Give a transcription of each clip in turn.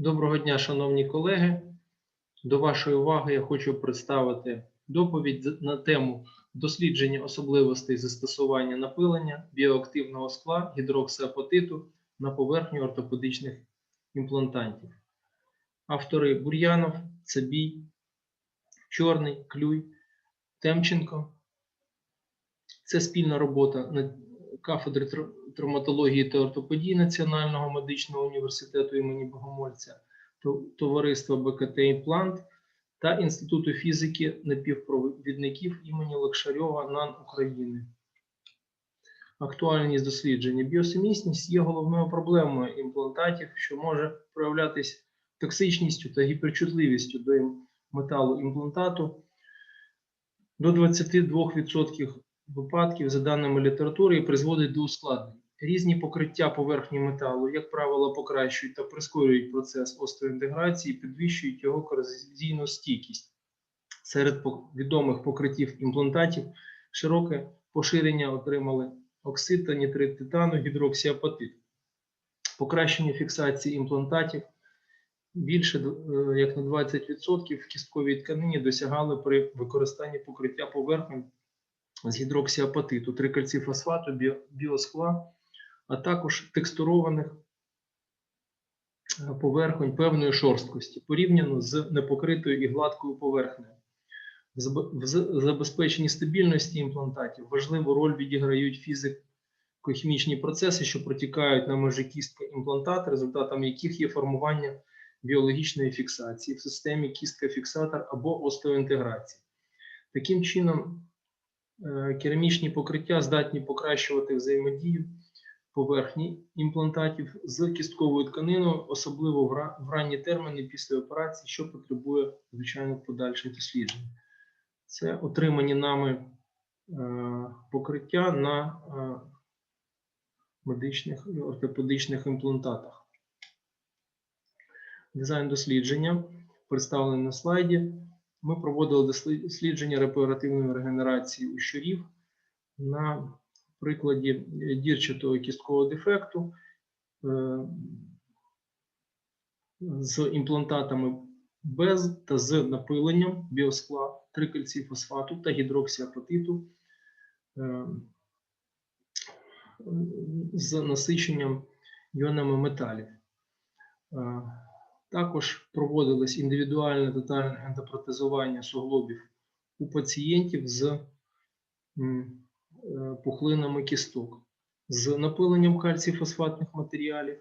Доброго дня, шановні колеги. До вашої уваги я хочу представити доповідь на тему дослідження особливостей застосування напилення біоактивного скла гідроксиапатиту на поверхню ортопедичних імплантантів. Автори Бур'янов, Цабій, Чорний, Клюй, Темченко. Це спільна робота кафедри травматології та ортопедії Національного медичного університету імені Богомольця, товариства БКТ Імплант та Інституту фізики напівпровідників імені Лакшарьова НАН України. Актуальність дослідження. Біосумісність є головною проблемою імплантатів, що може проявлятися токсичністю та гіперчутливістю до металу імплантату до 22% випадків, за даними літератури, і призводить до ускладнень. Різні покриття поверхні металу, як правило, покращують та прискорюють процес остеоінтеграції, підвищують його корозійну стійкість. Серед відомих покриттів імплантатів широке поширення отримали оксид та нітрит титану, гідроксіапатит. Покращення фіксації імплантатів більше е, як на 20% в кістковій тканині досягали при використанні покриття поверхонь з гідроксіапатиту, трикальцифосфату, біо- біоскла, а також текстурованих е, поверхонь певної шорсткості, порівняно з непокритою і гладкою поверхнею. В забезпеченні стабільності імплантатів важливу роль відіграють фізико-хімічні процеси, що протікають на межі кістка імплантат, результатом яких є формування біологічної фіксації в системі кістка-фіксатор або остеоінтеграції. Таким чином, е, керамічні покриття здатні покращувати взаємодію поверхні імплантатів з кістковою тканиною, особливо в ранні терміни після операції, що потребує звичайно подальших досліджень. Це отримані нами е, покриття на е, медичних і ортопедичних імплантатах. Дизайн дослідження представлений на слайді. Ми проводили дослідження репаративної регенерації у щурів на прикладі е, дірчатого кісткового дефекту е, з імплантатами без та з напиленням біоскла, трикальцифосфату та гідроксіапатиту е, з насиченням іонами металів. Також проводилось індивідуальне тотальне ендопротезування суглобів у пацієнтів з пухлинами кісток, з напиленням кальцій-фосфатних матеріалів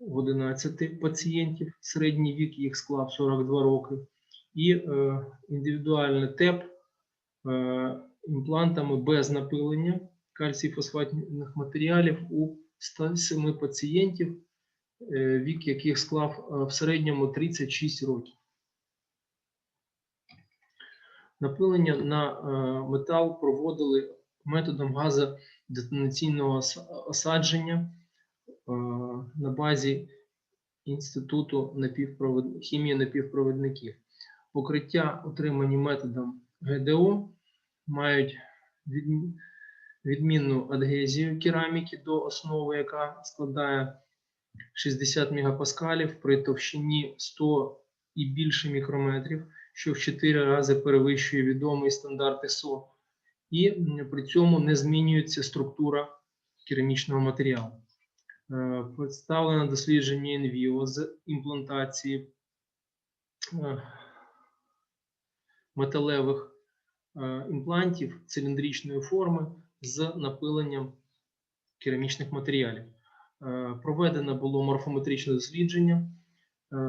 в 11 пацієнтів, середній вік їх склав 42 роки, і е, індивідуальне ТЕП е, імплантами без напилення кальцій-фосфатних матеріалів у 107 пацієнтів, е, вік яких склав е, в середньому 36 років. Напилення на е, метал проводили методом газодетонаційного осадження е, на базі Інституту хімії напівпровідників. Покриття, отримані методом ГДО, мають відмінну адгезію кераміки до основи, яка складає 60 мегапаскалів при товщині 100 і більше мікрометрів, що в 4 рази перевищує відомий стандарт ISO, і при цьому не змінюється структура керамічного матеріалу. Е, Представлено дослідження інвіво з імплантації е, металевих е, імплантів циліндричної форми з напиленням керамічних матеріалів. Проведено було морфометричне дослідження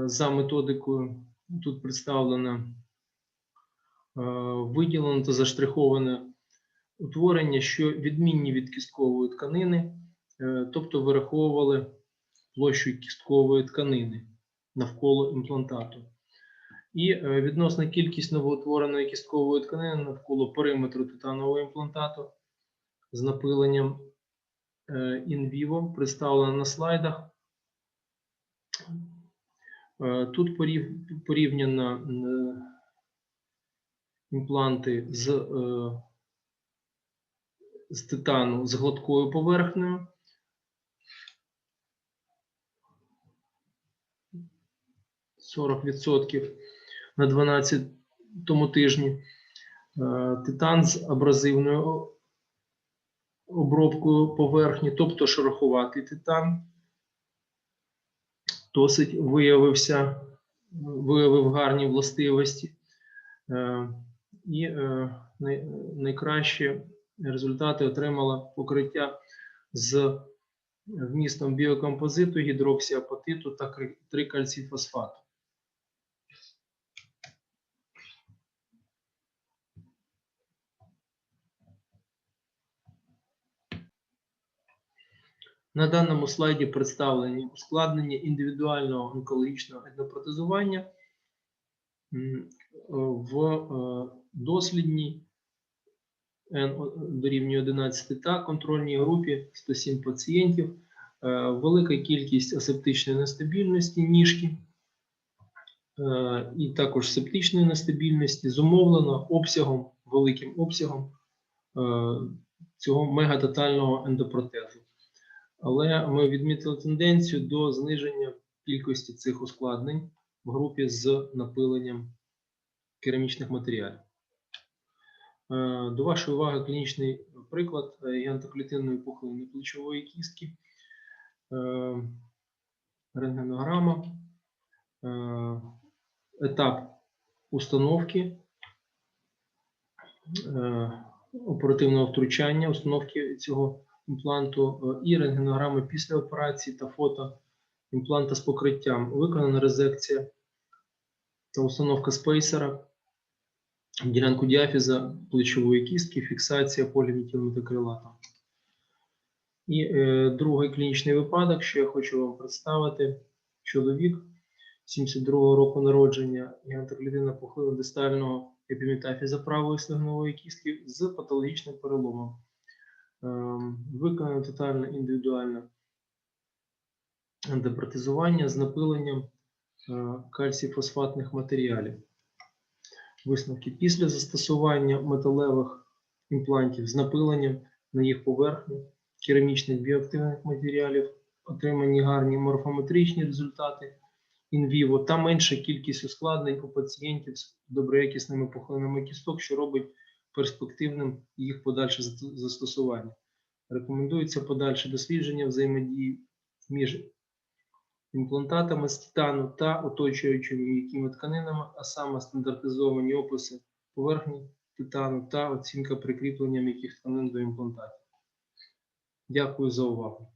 за методикою. Тут представлено виділено та заштриховане утворення, що відмінні від кісткової тканини, е, тобто вираховували площу кісткової тканини навколо імплантату. І е, відносна кількість новоутвореної кісткової тканини навколо периметру титанового імплантату з напиленням інвіво представлена на слайдах. Е, Тут порів- порівняно е, імпланти з, е, з титану з гладкою поверхнею 40% на 12 тижні. Е, Титан з абразивною обробкою поверхні, тобто шероховатий титан, досить виявився, виявив гарні властивості. Е, І е, най- найкращі результати отримала покриття з вмістом біокомпозиту, гідроксіапатиту та трикальцифосфату. На даному слайді представлені ускладнення індивідуального онкологічного етнопротезування в е, дослідній N дорівнює 11 та контрольній групі 107 пацієнтів, е, велика кількість асептичної нестабільності ніжки е, і також септичної нестабільності зумовлено обсягом, великим обсягом е, цього мегатотального ендопротезу. Але ми відмітили тенденцію до зниження кількості цих ускладнень в групі з напиленням керамічних матеріалів. Е, До вашої уваги клінічний приклад е, гігантоклітинної пухлини плечової кістки, Е, рентгенограма, Е, етап установки, е, оперативного втручання, установки цього імпланту е, і рентгенограми після операції та фото імпланта з покриттям. Виконана резекція та установка спейсера ділянку діафіза плечової кістки, фіксація поліметилметакрилатом. І е, другий клінічний випадок, що я хочу вам представити: чоловік 72-го року народження, гігантоклітинна пухлина дистального епіметафіза правої стегнової кістки з патологічним переломом. Ем, Виконано тотальне індивідуальне ендопротезування з напиленням е, кальцій-фосфатних матеріалів. Висновки після застосування металевих імплантів з напиленням на їх поверхню керамічних біоактивних матеріалів, отримані гарні морфометричні результати інвіво та менша кількість ускладнень у пацієнтів з доброякісними пухлинами кісток, що робить перспективним їх подальше застосування. Рекомендується подальше дослідження взаємодії між імплантатами з титану та оточуючими м'якими тканинами, а саме стандартизовані описи поверхні титану та оцінка прикріплення м'яких тканин до імплантатів. Дякую за увагу.